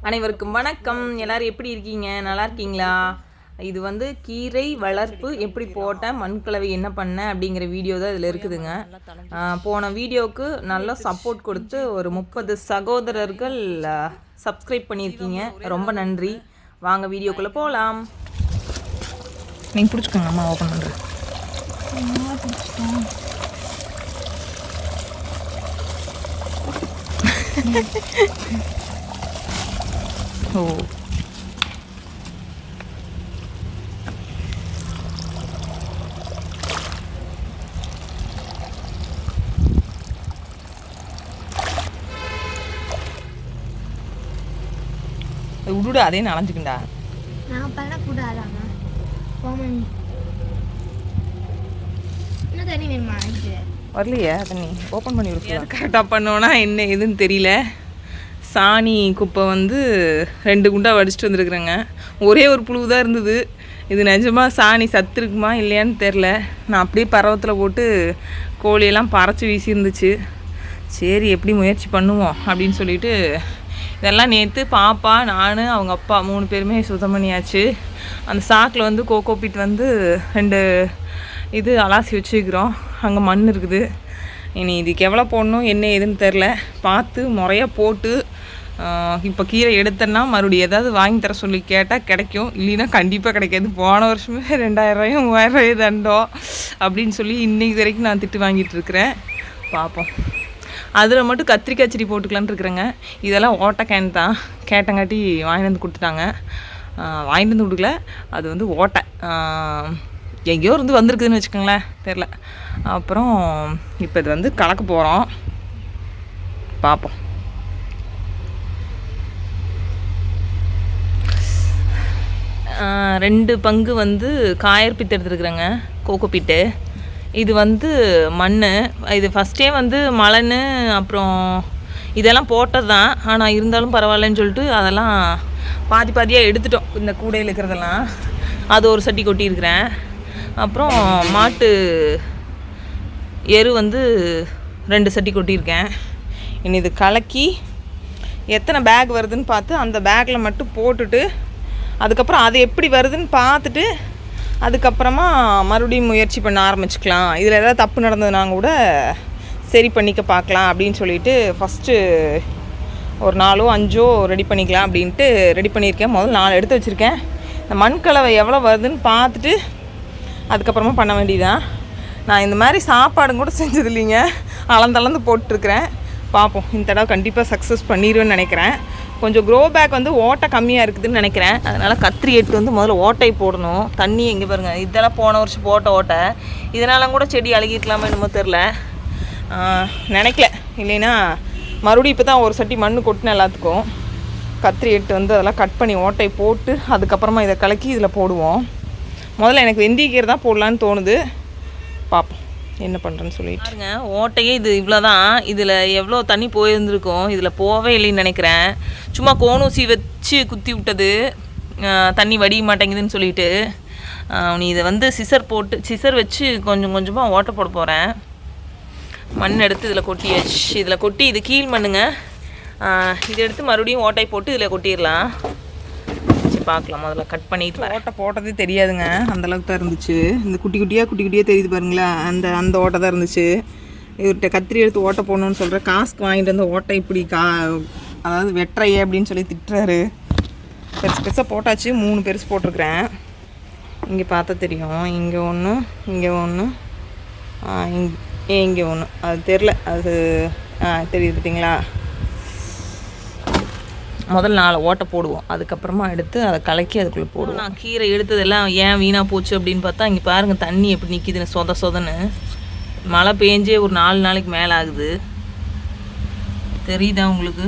அனைவருக்கும் வணக்கம். எல்லாரும் எப்படி இருக்கீங்க? நல்லா இருக்கீங்களா? இது வந்து கீரை வளர்ப்பு எப்படி போட்டேன் மண்கலவை என்ன பண்ணேன் அப்படிங்கிற வீடியோ தான் இதில் இருக்குதுங்க. போன வீடியோவுக்கு நல்லா சப்போர்ட் கொடுத்து ஒரு முப்பது சகோதரர்கள் சப்ஸ்கிரைப் பண்ணியிருக்கீங்க. ரொம்ப நன்றி. வாங்க வீடியோக்குள்ளே போகலாம் நீங்கள் பிடிச்சிக்கோங்க அம்மா ஓப்பன் பண்ணுறேன் ஓ விடுடா அதே நனைஞ்சுக்குண்டா. நான் பண்ணக்கூடாதாம்மா போமணி இன்னும் தண்ணி வேணுமா வரலையே தண்ணி. ஓப்பன் பண்ணி விடுக்கலாம் கரெக்டாக பண்ணோன்னா என்ன ஏதுன்னு தெரியல. சாணி குப்பை வந்து ரெண்டு குண்டாக வடிச்சிட்டு வந்துருக்குறேங்க. ஒரே ஒரு புழு தான் இருந்தது. இது நிஜமாக சாணி சத்து இருக்குமா இல்லையான்னு தெரில நான் அப்படியே பருவத்தில் போட்டு கோழியெல்லாம் பறச்சு வீசி இருந்துச்சு சரி எப்படி முயற்சி பண்ணுவோம் அப்படின்னு சொல்லிட்டு இதெல்லாம் நேற்று பாப்பா நான் அவங்க அப்பா மூணு பேருமே சுத்தம் பண்ணியாச்சு. அந்த சாக்கில் வந்து கோகோ பிட் வந்து ரெண்டு இது அலாசி வச்சுக்கிறோம். அங்கே மண் இருக்குது. இனி இதுக்கு எவ்வளோ போடணும் என்ன ஏதுன்னு தெரில பார்த்து முறையாக போட்டு இப்போ கீரை எடுத்தேன்னா மறுபடியும் ஏதாவது வாங்கி தர சொல்லி கேட்டால் கிடைக்கும். இல்லைன்னா கண்டிப்பாக கிடைக்காது. போன வருஷமே ரெண்டாயிரரூவாயும் மூவாயிரரூவாயும் தண்டோம் அப்படின்னு சொல்லி இன்றைக்கு வரைக்கும் நான் திட்டு வாங்கிட்டு இருக்கிறேன். பார்ப்போம் அதில் மட்டும் கத்திரிக்காய் செடி போட்டுக்கலான்னு இருக்கிறேங்க. இதெல்லாம் ஓட்ட கேன் தான். கேட்டங்காட்டி வாங்கிட்டு வந்து கொடுத்துட்டாங்க. வாங்கிட்டு வந்து கொடுக்கல. அது வந்து ஓட்டை. எங்கேயோ இருந்து வந்திருக்குதுன்னு வச்சுக்கோங்களேன். தெரில அப்புறம் இப்போ இது வந்து கலக்க போகிறோம் பார்ப்போம் ரெண்டு பங்கு வந்து காயர் பித்து எடுத்துருக்குறேங்க கோகோ பிட்டு. இது வந்து மண் இது ஃபஸ்ட்டே வந்து மலைன்னு அப்புறம் இதெல்லாம் போட்டது தான் ஆனால் இருந்தாலும் பரவாயில்லன்னு சொல்லிட்டு அதெல்லாம் பாதி பாதியாக எடுத்துட்டோம். இந்த கூடையில் இருக்கிறதெல்லாம். அது ஒரு சட்டி கொட்டியிருக்கிறேன். அப்புறம் மாட்டு எரு வந்து ரெண்டு சட்டி கொட்டியிருக்கேன். இனி இது கலக்கி எத்தனை பேக் வருதுன்னு பார்த்து அந்த பேக்கில் மட்டும் போட்டுட்டு அதுக்கப்புறம் அது எப்படி வருதுன்னு பார்த்துட்டு அதுக்கப்புறமா மறுபடியும் முயற்சி பண்ண ஆரம்பிச்சுக்கலாம். இதில் ஏதாவது தப்பு நடந்ததுனா கூட சரி பண்ணிக்க பார்க்கலாம் அப்படின்னு சொல்லிட்டு ஃபஸ்ட்டு ஒரு நாலோ அஞ்சோ ரெடி பண்ணிக்கலாம் அப்படின்ட்டு ரெடி பண்ணியிருக்கேன். முதல்ல நாலு எடுத்து வச்சுருக்கேன். இந்த மண்கலவை எவ்வளோ வருதுன்னு பார்த்துட்டு அதுக்கப்புறமா பண்ண வேண்டியதான் நான் இந்த மாதிரி சாப்பாடும் கூட செஞ்சது இல்லைங்க அளந்தளந்து போட்டிருக்கிறேன். பார்ப்போம். இந்த தடவை கண்டிப்பாக சக்ஸஸ் பண்ணிடுவேன்னு நினைக்கிறேன். கொஞ்சம் க்ரோ பேக் வந்து ஓட்டை கம்மியாக இருக்குதுன்னு நினைக்கிறேன். அதனால் கத்திரி எட்டு வந்து முதல்ல ஓட்டை போடணும். தண்ணி எங்கே பாருங்கள் இதெல்லாம் போன வருஷம் போட்ட ஓட்டை. இதனால கூட செடி அழுகிக்கலாமே என்னமோ தெரில நினைக்கல. இல்லைன்னா மறுபடியும் இப்போ தான் ஒரு சட்டி மண் கொட்டினேன் எல்லாத்துக்கும். கத்திரி எட்டு வந்து அதெல்லாம் கட் பண்ணி ஓட்டை போட்டு அதுக்கப்புறமா இதை கலக்கி இதில் போடுவோம். முதல்ல எனக்கு வெந்தயக்கீரை தான் போடலான்னு தோணுது. பார்ப்போம் என்ன பண்ணுறேன்னு சொல்லிட்டு. பாருங்க ஓட்டையே இது இவ்வளோ தான் இதில் எவ்வளோ தண்ணி போயிருந்துருக்கும்? இதில் போவே இல்லைன்னு நினைக்கிறேன். சும்மா கோணூசி வச்சு குத்தி விட்டது. தண்ணி வடிய மாட்டேங்குதுன்னு சொல்லிட்டு. நீ இதை வந்து சிசர் போட்டு சிசர் வச்சு கொஞ்சம் கொஞ்சமாக ஓட்டை போட போகிறேன் மண் எடுத்து இதில் கொட்டியாச்சு. இதில் கொட்டி இது கீழ் மண்ணுங்க. இதை எடுத்து மறுபடியும் ஓட்டை போட்டு இதில் கொட்டிடலாம். சரி பார்க்கலாம். முதல்ல கட் பண்ணிட்டு ஓட்டை போட்டதே தெரியாதுங்க. அந்த அளவுக்கு தான் இருந்துச்சு. இந்த குட்டி குட்டியாக குட்டி குட்டியாக தெரியுது பாருங்களேன் அந்த அந்த ஓட்டை தான் இருந்துச்சு. இவர்கிட்ட கத்திரி எடுத்து ஓட்டை போடணும்னு சொல்கிற காசுக்கு வாங்கிட்டு வந்து ஓட்டை இப்படி கா அதாவது வெட்டுறையே அப்படின்னு சொல்லி திட்டுறாரு. பெருசு பெருசாக போட்டாச்சு. மூணு பெருசு போட்டிருக்கிறேன். இங்கே பார்த்தா தெரியும். இங்கே ஒன்று இங்கே ஒன்று இங்கே ஒன்று அது தெரில அது ஆ தெரியுது பார்த்தீங்களா முதல்ல நாலு ஓட்டை போடுவோம். அதுக்கப்புறமா எடுத்து அதை கலக்கி அதுக்குள்ளே போடுவோம். நான் கீரை எடுத்ததெல்லாம் ஏன் வீணாக போச்சு அப்படின்னு பார்த்தா இங்கே பாருங்கள் தண்ணி எப்படி நிற்கிதுன்னு சொத சொதன்னு. மழை பெஞ்சே ஒரு நாலு நாளைக்கு மேலே ஆகுது தெரியுதா உங்களுக்கு?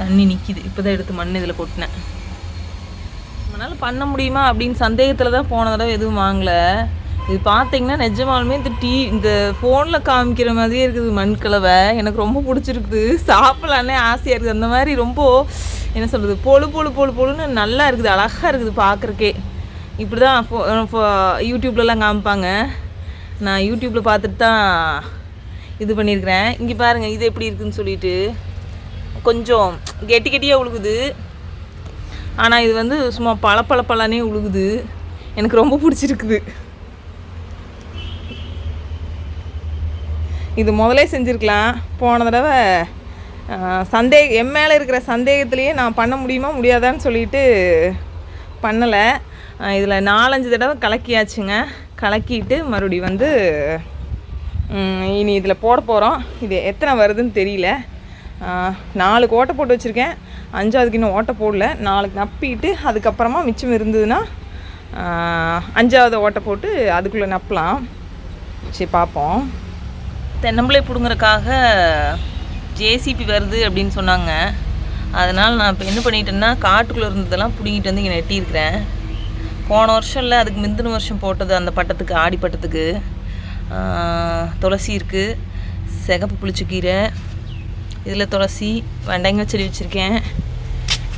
தண்ணி நிற்கிது இப்போ தான் எடுத்து மண் இதில் கொட்டினேன். நம்மளால் பண்ண முடியுமா அப்படின்னு சந்தேகத்தில் தான் போன தடவை எதுவும் வாங்கலை. இது பார்த்தீங்கன்னா நிஜமாலுமே இந்த டீ இந்த ஃபோனில் காமிக்கிற மாதிரியே இருக்குது மண் கலவை. எனக்கு ரொம்ப பிடிச்சிருக்குது. சாப்பிட்லானே ஆசையாக இருக்குது. அந்த மாதிரி ரொம்ப என்ன சொல்கிறது பொழு பொழு பொழு பொழுன்னு நல்லா இருக்குது. அழகாக இருக்குது பார்க்குறக்கே இப்படி தான் ஃபோ ஃபோ யூடியூப்லலாம் காமிப்பாங்க. நான் யூடியூப்பில் பார்த்துட்டு தான் இது பண்ணியிருக்கிறேன். இங்கே பாருங்கள் இது எப்படி இருக்குதுன்னு சொல்லிட்டு. கொஞ்சம் கெட்டி கெட்டியாக உழுகுது. ஆனால் இது வந்து சும்மா பள பள பழனே உழுகுது. எனக்கு ரொம்ப பிடிச்சிருக்குது. இது முதலே செஞ்சுருக்கலாம். போன தடவை சந்தே என் மேலே இருக்கிற சந்தேகத்திலேயே நான் பண்ண முடியுமா முடியாதான்னு சொல்லிட்டு பண்ணலை. இதில் நாலஞ்சு தடவை கலக்கியாச்சுங்க. கலக்கிட்டு மறுபடி வந்து இனி இதில் போட போகிறோம் இது எத்தனை வருதுன்னு தெரியல. நாலு நாலுக்கு ஓட்டை போட்டு வச்சுருக்கேன். அஞ்சாவதுக்கு இன்னும் ஓட்டை போடல. நாளைக்கு நப்பிட்டு அதுக்கப்புறமா மிச்சம் இருந்ததுன்னா அஞ்சாவது ஓட்டை போட்டு அதுக்குள்ளே நப்பலாம். சரி பார்ப்போம். தென்னம்பிள்ளை பிடுங்குறக்காக ஜேசிபி வருது அப்படின்னு சொன்னாங்க. அதனால் நான் இப்போ என்ன பண்ணிட்டேன்னா காட்டுக்குள்ளே இருந்ததெல்லாம் பிடுங்கிட்டு வந்து இங்கே நெட்டியிருக்கிறேன். போன வருஷம் இல்லை அதுக்கு முந்தின வருஷம் போட்டது அந்த பட்டத்துக்கு ஆடி பட்டத்துக்கு. துளசி இருக்குது சிகப்பு புளிச்சக்கீரை இதில் துளசி வெண்டைங்காய் செடி வச்சுருக்கேன்.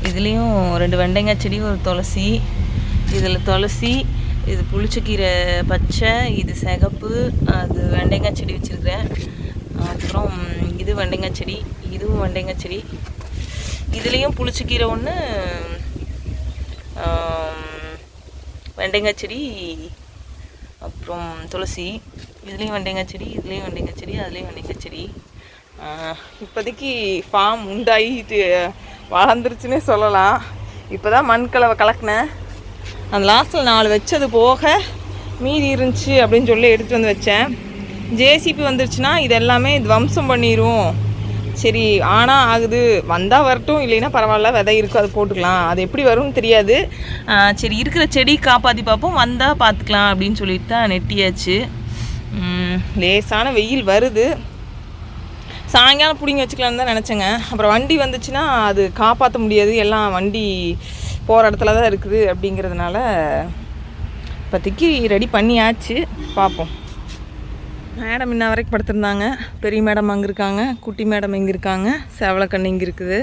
இதுலேயும் ரெண்டு வெண்டைங்காய் செடி ஒரு துளசி. இதில் துளசி இது புளிச்சக்கீரை பச்சை இது சிகப்பு அது வெண்டைங்காய் செடி வச்சுருக்கிறேன். அப்புறம் இது வெண்டைங்காய் செடி இதுவும் வெண்டைங்காய் செடி. இதுலேயும் புளிச்சக்கீரை ஒன்று வெண்டைங்காய் செடி அப்புறம் துளசி. இதுலேயும் வெண்டைங்காய் செடி இதுலேயும் வெண்டைங்காய் செடி அதுலேயும் வெண்டைங்காய் செடி. இப்போதைக்கு ஃபார்ம் உண்டாயிட்டு வளர்ந்துருச்சுன்னே சொல்லலாம். இப்போ தான் மண் கலவை கலக்கினேன் அந்த லாஸ்ட்டில் நாலு வச்சது போக மீதி இருந்துச்சு அப்படின்னு சொல்லி எடுத்துகிட்டு வந்து வச்சேன். ஜேசிபி வந்துருச்சுன்னா இது எல்லாமே துவம்சம் பண்ணிடும் சரி ஆனால் ஆகுது. வந்தால் வரட்டும் இல்லைன்னா பரவாயில்ல விதை இருக்கும் அது போட்டுக்கலாம். அது எப்படி வரும்னு தெரியாது. சரி இருக்கிற செடி காப்பாற்றி பார்ப்போம். வந்தால் பார்த்துக்கலாம் அப்படின்னு சொல்லிட்டு தான் நெட்டியாச்சு. லேசான வெயில் வருது. சாயங்காலம் பிடிங்கி வச்சுக்கலான்னு தான் நினச்சேங்க. அப்புறம் வண்டி வந்துச்சுன்னா அது காப்பாற்ற முடியாது. எல்லாம் வண்டி போகிற இடத்துல தான் இருக்குது அப்படிங்கிறதுனால இப்போதைக்கு ரெடி பண்ணியாச்சு. பார்ப்போம் மேடம் இன்ன வரைக்கும் படுத்திருந்தாங்க. பெரிய மேடம் அங்கே இருக்காங்க. குட்டி மேடம் இங்கே இருக்காங்க. செவலக்கண்ணு இங்கே இருக்குது.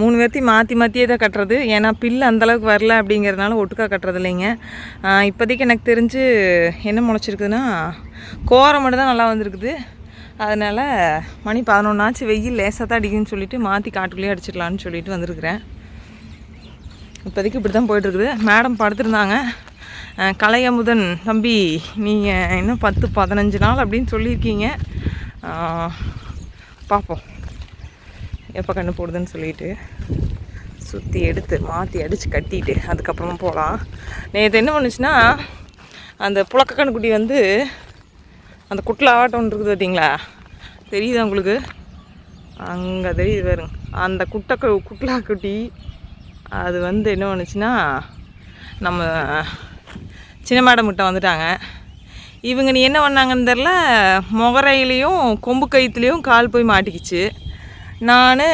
மூணு பேர்த்தையும் மாற்றி மாற்றியே தான் கட்டுறது. ஏன்னா பில்லு அந்தளவுக்கு வரல அப்படிங்கிறதுனால ஒட்டுக்கா கட்டுறது இல்லைங்க. இப்போதைக்கு எனக்கு தெரிஞ்சு என்ன முளைச்சிருக்குதுன்னா கோரம் மட்டும் தான் நல்லா வந்திருக்குது. அதனால் மணி பதினொன்றாச்சு வெயில் லேசாக தான் அடிக்குன்னு சொல்லிட்டு மாற்றி காட்டுக்குள்ளேயே அடிச்சிடலான்னு சொல்லிட்டு வந்திருக்கிறேன். இப்போதைக்கு இப்படி தான் போயிட்டுருக்குது. மேடம் படுத்திருந்தாங்க. கலையமுதன் தம்பி நீங்கள் இன்னும் பத்து பதினஞ்சு நாள் அப்படின்னு சொல்லியிருக்கீங்க. பார்ப்போம். எப்போ கண்ணு போடுதுன்னு சொல்லிட்டு சுற்றி எடுத்து மாற்றி அடித்து கட்டிட்டு அதுக்கப்புறமா போகலாம் நேற்று என்ன பண்ணுச்சுன்னா அந்த புழக்க கண்ணுக்குட்டி வந்து அந்த குட்டில் ஆட்டம் ஒன்று இருக்குது பார்த்தீங்களா? தெரியுதா உங்களுக்கு? அங்கே தெரியுது பாருங்க. அந்த குட்டை குட்லா குட்டி அது வந்து என்ன பண்ணுச்சுன்னா நம்ம சின்ன மேடம் கிட்ட வந்துட்டாங்க. இவங்க நீ என்ன பண்ணாங்கன்னு தெரில முகரையிலையும் கொம்பு கயிற்றுலேயும் கால் போய் மாட்டிக்கிச்சு. நான்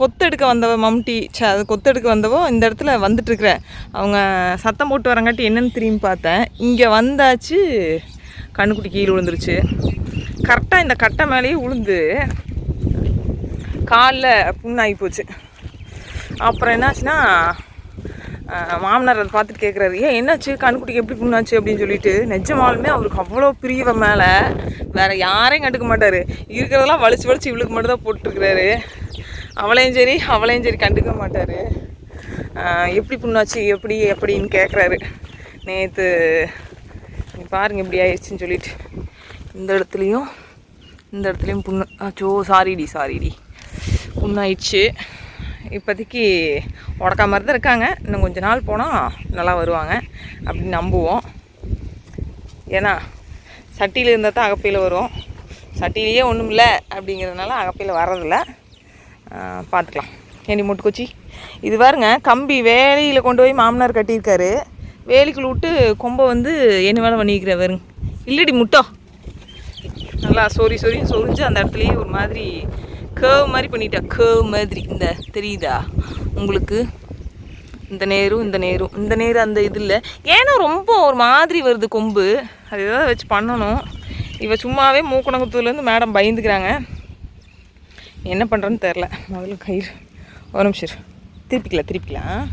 கொத்தெடுக்க வந்தவ மம்டி ச அது கொத்தெடுக்க வந்தவோ இந்த இடத்துல வந்துட்டுருக்குறேன். அவங்க சத்தம் போட்டு வரங்காட்டி என்னென்னு திரும்பி பார்த்தேன். இங்கே வந்தாச்சு கண்ணுக்குட்டி கீழே விழுந்துருச்சு. கரெக்டாக இந்த கட்டை மேலேயே விழுந்து காலில் புண்ணாகி போச்சு. அப்புறம் என்னாச்சுன்னா மாமனார் அதை பார்த்துட்டு கேட்குறாரு ஏன் என்னாச்சு? கண்ணுக்குட்டிக்கு எப்படி புண்ணாச்சு? அப்படின்னு சொல்லிட்டு நிஜமாலுமே அவருக்கு அவ்வளோ பிரியவ மேலே வேறு யாரையும் கண்டுக்க மாட்டார். இருக்கிறதெல்லாம் வலிச்சு வலிச்சு இவளுக்கு மட்டும் தான் போட்டுருக்குறாரு. அவளையும் சரி அவளையும் சரி கண்டுக்க மாட்டார். எப்படி புண்ணாச்சு? எப்படி? எப்படின்னு கேட்குறாரு நேற்று நீங்கள் பாருங்கள் இப்படி ஆயிடுச்சுன்னு சொல்லிட்டு. இந்த இடத்துலையும் இந்த இடத்துலையும் புண்ணு. அச்சோ சாரிடி சாரிடி. புண்ணாயிடுச்சு. இப்போதைக்கு உடக்கா மாதிரி தான் இருக்காங்க. இன்னும் கொஞ்ச நாள் போனால் நல்லா வருவாங்க அப்படின்னு நம்புவோம். ஏன்னா சட்டியில் இருந்தால் தான் அகப்பையில் வரும். சட்டியிலேயே ஒன்றும் இல்லை அப்படிங்கிறதுனால அகப்பையில் வர்றதில்ல. பார்த்துக்கலாம் ஏண்டி முட்டுக்கொச்சி? இது பாருங்க கம்பி வேலையில் கொண்டு போய் மாமனார் கட்டியிருக்காரு. வேலிக்குள் விட்டு கொம்பை வந்து என்ன வேலை பண்ணிக்கிறேன் வருங்க இல்லடி முட்டோ. நல்லா சொறி சொறி சொரிஞ்சு அந்த இடத்துலையே ஒரு மாதிரி கேர்வ் மாதிரி பண்ணிட்டா. கேர்வ் மாதிரி. இந்த தெரியுதா? உங்களுக்கு? இந்த நேரும் இந்த நேரும் இந்த நேரம் அந்த இது இல்லை. ஏன்னா ரொம்ப ஒரு மாதிரி வருது கொம்பு. அது ஏதாவது வச்சு பண்ணணும். இவ சும்மாவே மூக்கணங்குத்துலேருந்து மேடம் பயந்துக்கிறாங்க. என்ன பண்ணுறேன்னு தெரில முதல்ல கயிறு. ஒரு நிமிஷம் திருப்பிக்கலாம் திருப்பிக்கலாம்.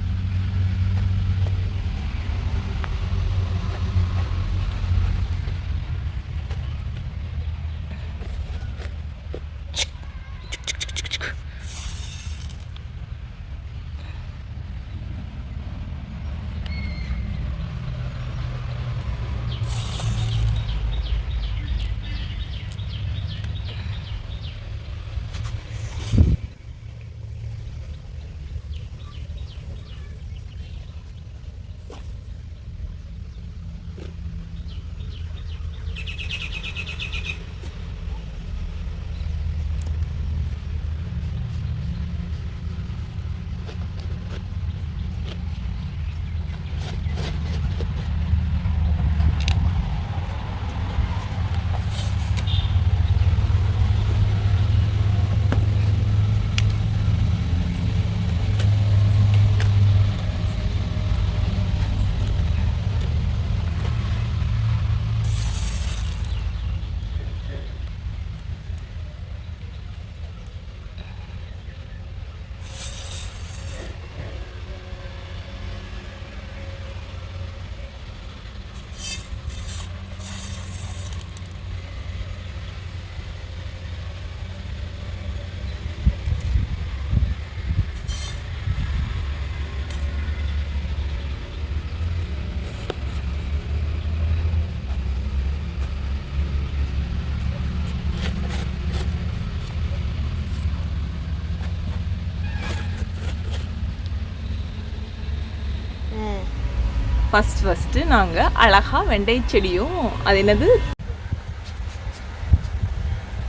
ஃபஸ்ட் ஃபஸ்ட்டு நாங்கள் அழகாக வெண்டை செடியும் அது என்னது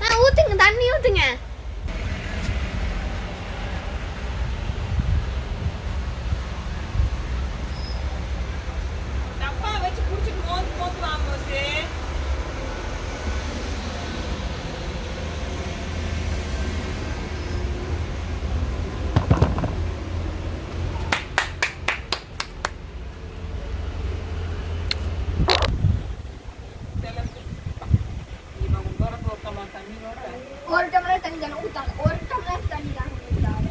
ஆ ஊத்துங்க தண்ணி ஊத்துங்க ஒரு டம்ளர் தண்ணி தானே ஊத்தாங்க ஒரு டம்ளர் தண்ணி தானே ஊத்தாங்க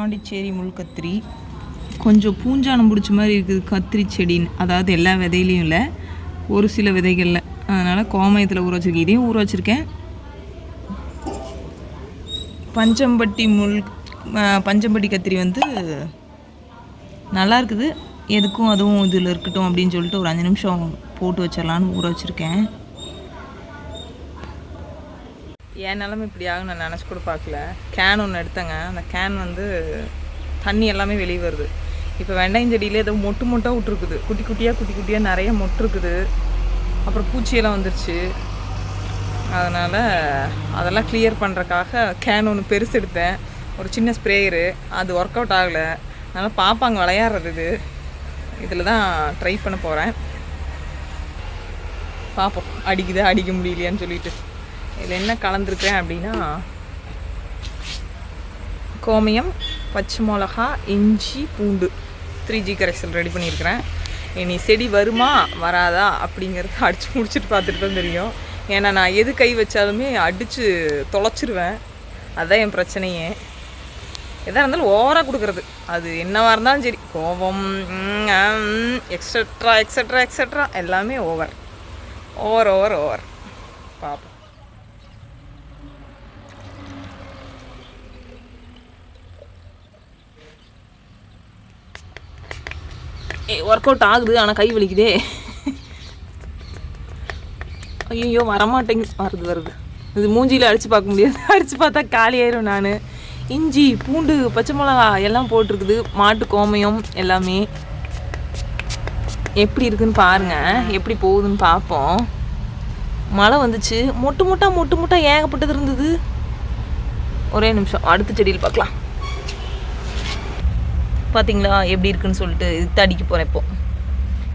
பாண்டிச்சேரி முள் கத்திரி கொஞ்சம் பூஞ்சானம் பிடிச்ச மாதிரி இருக்குது கத்திரி செடின்னு. அதாவது எல்லா விதையிலையும் இல்லை ஒரு சில விதைகளில். அதனால் கோமயத்தில் ஊற வச்சுருக்கேன். இதையும் ஊற வச்சுருக்கேன். பஞ்சம்பட்டி முள் பஞ்சம்பட்டி கத்திரி வந்து நல்லா இருக்குது. எதுக்கும் அதுவும் இதில் இருக்கட்டும் அப்படின்னு சொல்லிட்டு ஒரு அஞ்சு நிமிஷம் போட்டு வச்சிடலான்னு ஊற வச்சுருக்கேன். என் நிலமை இப்படி ஆகும் நான் நினச்சி கூட பார்க்கல. கேன் ஒன்று எடுத்தேங்க. அந்த கேன் வந்து தண்ணி எல்லாமே வெளியே வருது. இப்போ வெங்காயம் செடியிலே ஏதோ மொட்டு மொட்டாக விட்ருக்குது குட்டி குட்டியாக குட்டி குட்டியாக நிறைய மொட்டு இருக்குது அப்புறம் பூச்சியெல்லாம் வந்துருச்சு. அதனால் அதெல்லாம் கிளியர் பண்ணுறக்காக கேன் ஒன்று பெருசு எடுத்தேன். ஒரு சின்ன ஸ்ப்ரேயரு அது ஒர்க் அவுட் ஆகலை. அதனால் பாப்பாங்க விளையாடுறது இது. இதில் தான் ட்ரை பண்ண போகிறேன் பார்ப்போம் அடிக்குதா அடிக்க முடியலையான்னு சொல்லிட்டு. இதில் என்ன கலந்துருக்கேன் அப்படின்னா கோமியம் பச்சை மிளகா இஞ்சி பூண்டு. த்ரீ ஜி கரைசல் ரெடி பண்ணியிருக்கிறேன். இனி செடி வருமா வராதா அப்படிங்கிறத அடித்து முடிச்சுட்டு பார்த்துட்டு தான் தெரியும். ஏன்னா நான் எது கை வச்சாலுமே அடித்து தொலைச்சிருவேன். அதுதான் என் பிரச்சனையே. எதாக இருந்தாலும் ஓவராக கொடுக்குறது. அது என்னவாக இருந்தாலும் சரி. கோபம் எக்ஸட்ரா எக்ஸட்ரா எக்ஸட்ரா எல்லாமே ஓவர் ஓவர் ஓவர் ஓவர் பார்ப்போம் ஒர்க் அவுட் ஆகுது ஆனால் கை வலிக்குதே. ஐயோ வரமாட்டேங்குது வருது வருது. இது மூஞ்சியில் அடித்து பார்க்க முடியாது. அடித்து பார்த்தா காலியாயிரும் நான். இஞ்சி பூண்டு பச்சை மிளகா எல்லாம் போட்டிருக்குது. மாட்டு கோமயம் எல்லாமே. எப்படி இருக்குன்னு பாருங்க. எப்படி போகுதுன்னு பார்ப்போம். மழை வந்துச்சு. மொட்டு மொட்டா மொட்டு மொட்டாக ஏகப்பட்டது இருந்தது. ஒரே நிமிஷம். அடுத்த செடியில் பார்க்கலாம். பார்த்தீங்களா எப்படி இருக்குன்னு சொல்லிட்டு இது தடிக்க போகிறேன் இப்போ.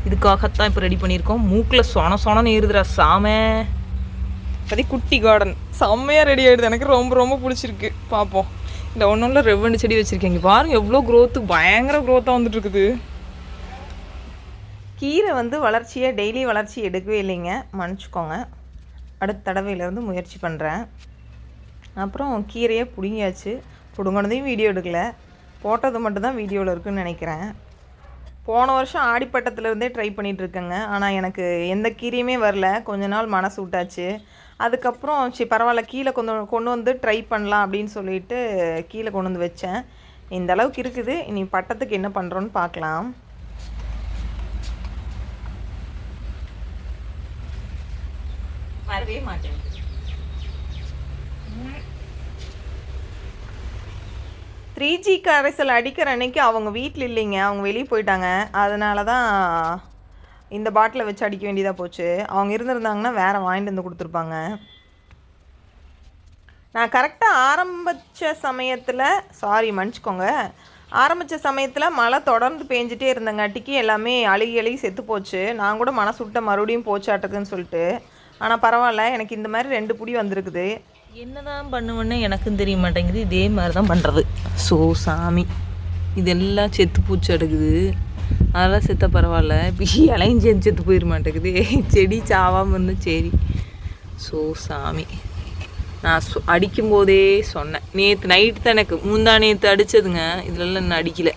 இதுக்காகத்தான் இப்போ ரெடி பண்ணியிருக்கோம். மூக்கில் சொன சொனன்னு ஏறுதுடா சாம. அதே குட்டி கார்டன் செம்மையாக ரெடி ஆகிடுது எனக்கு ரொம்ப ரொம்ப பிடிச்சிருக்கு. பார்ப்போம் இந்த ஒன்றும் இல்லை ரெவண்டு செடி வச்சுருக்கீங்க பாருங்கள் எவ்வளோ க்ரோத்து பயங்கர க்ரோத்தாக வந்துட்டு இருக்குது கீரை வந்து வளர்ச்சியை டெய்லி வளர்ச்சி எடுக்கவே இல்லைங்க. மன்னிச்சுக்கோங்க. அடுத்த தடவையிலேருந்து முயற்சி பண்ணுறேன் அப்புறம் கீரையை பிடுங்கியாச்சு. பிடுங்கினதையும் வீடியோ எடுக்கல. போட்டது மட்டும்தான் வீடியோவில் இருக்குன்னு நினைக்கிறேன். போன வருஷம் ஆடிப்பட்டத்துலேருந்தே ட்ரை பண்ணிகிட்ருக்கேங்க ஆனால் எனக்கு எந்த கீரையுமே வரல. கொஞ்ச நாள் மனசு விட்டாச்சு. அதுக்கப்புறம் சரி பரவாயில்ல கீழே கொண்டு கொண்டு வந்து ட்ரை பண்ணலாம் அப்படின்னு சொல்லிட்டு கீழே கொண்டு வந்து வச்சேன். இந்த அளவுக்கு இருக்குது. இனி பட்டத்துக்கு என்ன பண்ணுறோன்னு பார்க்கலாம். வரவே மாட்டேன் த்ரீ ஜி கரைசல் அடிக்கிற அன்னைக்கு அவங்க வீட்டில் இல்லைங்க. அவங்க வெளியே போயிட்டாங்க. அதனால தான் இந்த பாட்டிலை வச்சு அடிக்க வேண்டியதாக போச்சு. அவங்க இருந்திருந்தாங்கன்னா வேறு வாங்கிட்டு வந்து கொடுத்துருப்பாங்க. நான் கரெக்டாக ஆரம்பித்த சமயத்தில் சாரி மன்னிச்சுக்கோங்க. ஆரம்பித்த சமயத்தில் மழை தொடர்ந்து பேஞ்சிட்டே இருந்தங்காட்டிக்கு எல்லாமே அழுகி அழுகி செத்து போச்சு. நான் கூட மனசு விட்ட மறுபடியும் போச்சாட்டுக்குன்னு சொல்லிட்டு. ஆனால் பரவாயில்ல எனக்கு இந்த மாதிரி ரெண்டு புடி வந்திருக்குது. என்னதான் பண்ணுவேன்னு எனக்கும் தெரிய மாட்டேங்குது. இதே மாதிரி தான் பண்ணுறது ஸோ சாமி. இதெல்லாம் செத்து பூச்சி அடுக்குது அதெல்லாம் செத்த பரவாயில்ல. இப்போ இலையும் சேர்ந்து செத்து போயிட மாட்டேங்குது. செடி சாவாமல் இருந்தும் சரி. ஸோ சாமி. நான் சொ அடிக்கும்போதே சொன்னேன். நேற்று நைட்டு தான் எனக்கு. முந்தா நேற்று அடித்ததுங்க இதுலலாம் இன்னும் அடிக்கலை.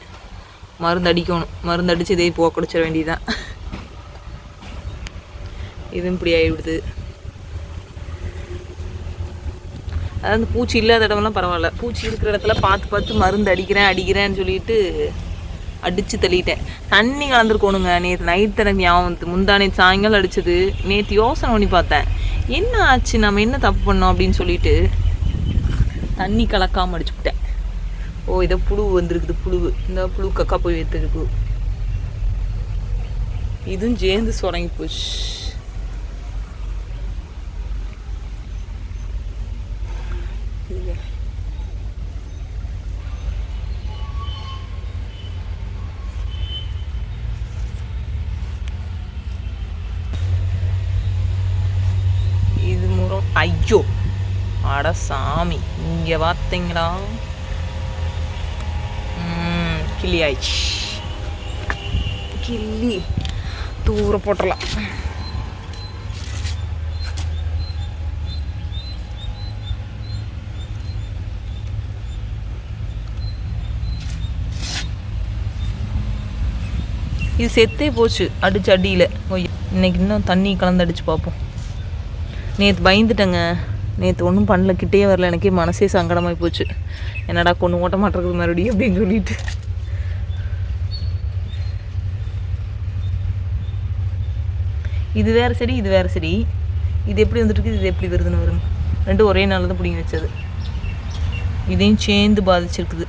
மருந்து அடிக்கணும். மருந்து அடித்து இதே போக குடிச்சிட வேண்டியதுதான். இதுவும் இப்படி ஆகிவிடுது அதாவது அந்த பூச்சி இல்லாத இடமெல்லாம் பரவாயில்ல. பூச்சி இருக்கிற இடத்துல பார்த்து பார்த்து மருந்து அடிக்கிறேன் அடிக்கிறேன்னு சொல்லிட்டு அடித்து தள்ளிட்டேன். தண்ணி கலந்துருக்கணுங்க. நேற்று நைட் எனக்கு ஞாபகம் வந்து முந்தா சாயங்காலம் அடித்தது நேற்று யோசனை பண்ணி பார்த்தேன். என்ன ஆச்சு? நம்ம என்ன தப்பு பண்ணோம் அப்படின்னு சொல்லிட்டு தண்ணி கலக்காமல் அடிச்சுக்கிட்டேன். ஓ இதை புழு வந்திருக்குது புழுவு. இந்த புழு கக்கா போய் வைத்திருக்கு இதுவும் சேர்ந்து சுரங்கி போச்சு இது. இது ஐயோ அட சாமி இங்கே பார்த்தீங்களா ம், கிள்ளி ஆயிடுச்சு. கிள்ளி. தூர போட்டுடலாம் இது செத்தே போச்சு அடிச்சு அடியில். இன்னைக்கு இன்னும் தண்ணி கலந்து அடிச்சு பார்ப்போம். நேற்று பயந்துட்டேங்க. நேற்று ஒன்றும் பண்ணல கிட்டே வரல. எனக்கே மனசே சங்கடமாகி போச்சு. என்னடா கொண்டு ஓட்ட மாட்டேறது மறுபடியும் அப்படின்னு சொல்லிட்டு. இது வேறு செடி இது வேறு செடி. இது எப்படி வந்துட்டு இது எப்படி வருதுன்னு வரும் ரெண்டும் ஒரே நாளில் தான் பிடிங்கி வச்சது. இதையும் சேர்ந்து பாதிச்சிருக்குது.